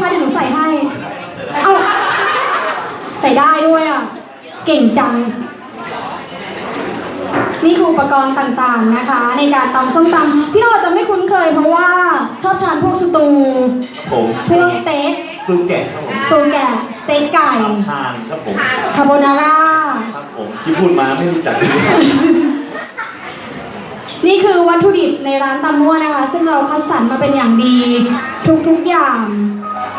คะเดี๋ยวหนูใส่ให้ เอ้าใส่ได้ด้วยอะ เก่งจัง นี่คืออุปกรณ์ต่างๆนะคะ ในการตำส้มตำพี่โนอาจจะไม่คุ้นเคยเพราะว่าชอบทานพวกสตูผมพวกสเต็กตูแกะครับผมสตูแกะสเต็กไก่ทานครับผมคาโบนาร่าครับผมที่พูดมาไม่รู้จักเลยครับนี่คือวัตถุดิบในร้านตำมั่วนะคะ ซึ่งเราคัดสรรมาเป็นอย่างดี ทุกๆอย่าง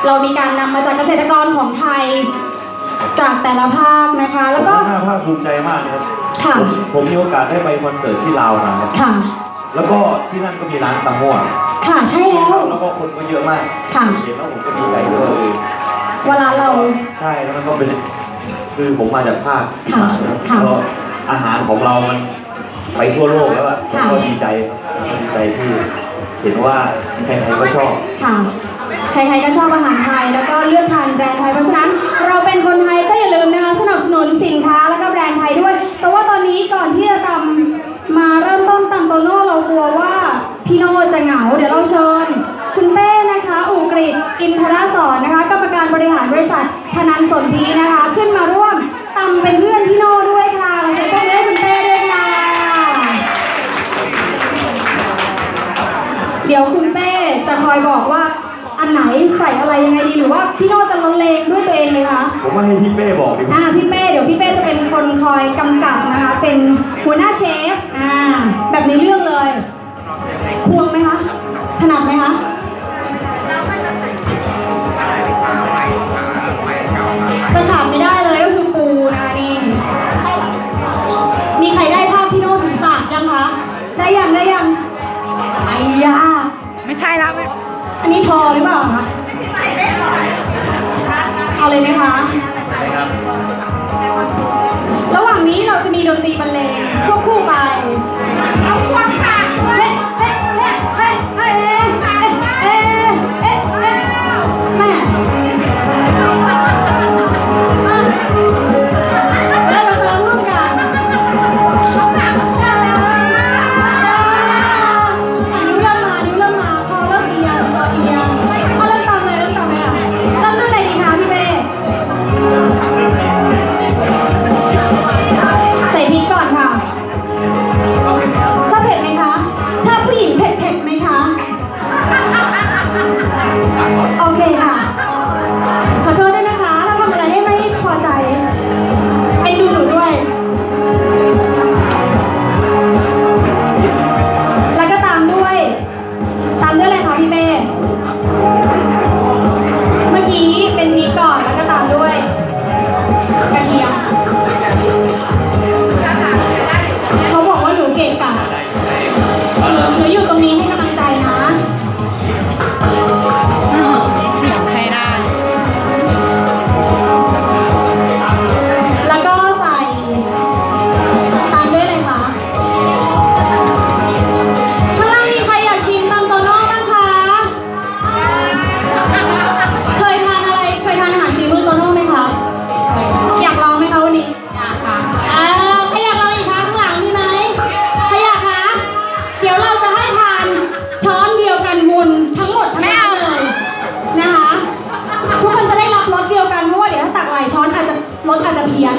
เรามีการนำมาจากเกษตรกรของไทยจากแต่ละภาคนะคะ แล้วก็ผมน่าภาคภูมิใจมากนะครับค่ะ ผมผมมีโอกาสได้ไปคอนเสิร์ตที่ลาวมาครับค่ะ แล้วก็ที่นั่นก็มีร้านตำมั่วค่ะใช่แล้ว แล้วก็คนก็เยอะมากค่ะ เห็นแล้วผมก็ดีใจด้วยเลยเวลาเรา ใช่แล้วมันก็เป็นคือผมมาจากภาคอีค่ะสานนะครับค่ะก็อาหารของเรามันไปทั่วโลกแล้วอะผมค่ะ ก็ดีใจครับดีใจที่เห็นว่าใครๆก็ชอบ ค่ะ ใครๆก็ชอบอาหารไทย แล้วก็เลือกทานแบรนด์ไทย เพราะฉะนั้นเราเป็นคนไทยก็อย่าลืมนะคะสนับสนุนสินค้าแล้วก็แบรนด์ไทยด้วย แต่ว่าตอนนี้ก่อนที่จะตำมาเริ่มต้นตำโตโน่เรากลัวว่าพี่โน่จะเหงา เดี๋ยวเราเชิญคุณเป้นะคะ อูกฤษกินทราสอนนะคะกรรมการบริหารบริษัทธนันสนธีนะคะ ขึ้นมาร่วมตำเป็นเพื่อนพี่โน่ด้วยค่ะเราจะต้องได้คุณเป้ด้วยค่ะเดี๋ยวคุณเป้จะคอยบอกว่า อันไหนใส่อะไรยังไงดีหรือว่าพี่โน่จะละเลงด้วยตัวเองเลยคะผมว่าให้พี่เป้บอกดีกว่าอ่าพี่เป้เดี๋ยวพี่เป้จะเป็นคนคอยกำกับนะคะ เป็นหัวหน้าเชฟอ่าแบบในเรื่องเลย ควงไหมคะ ถนัดไหมคะจะ อันนี้ทอหรือเปล่าคะเอาเลยไหมคะนะครับระหว่างนี้เราจะมีดนตรีบรรเลงควบคู่ไปเอาควงสา ลายช้อนอาจจะลดอาจจะเพี้ยน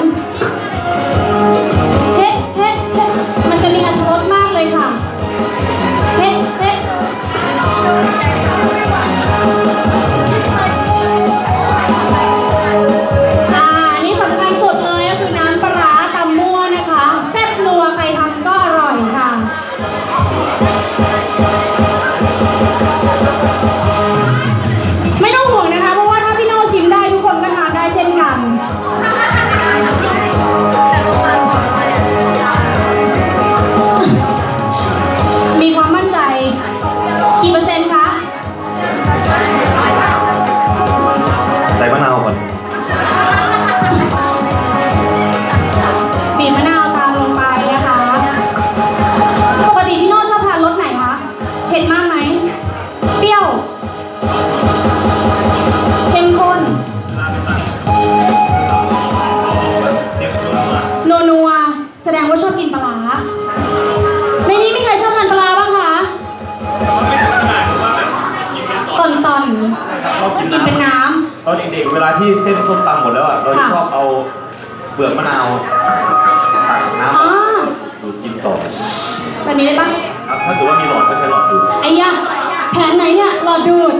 เวลาที่เส้นส้มตำหมดแล้วอะเราชอบเอาเปลือกมะนาวตักน้ำดูดกินต่อแบบนี้ได้ปะถ้าถือว่ามีหลอดก็ใช้หลอดดูไอ้ยะแผนไหนเนี่ยหลอดดูด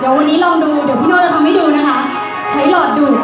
เดี๋ยววันนี้ลองดู เดี๋ยวพี่โน่จะทำให้ดูนะคะ ใช้หลอดดูด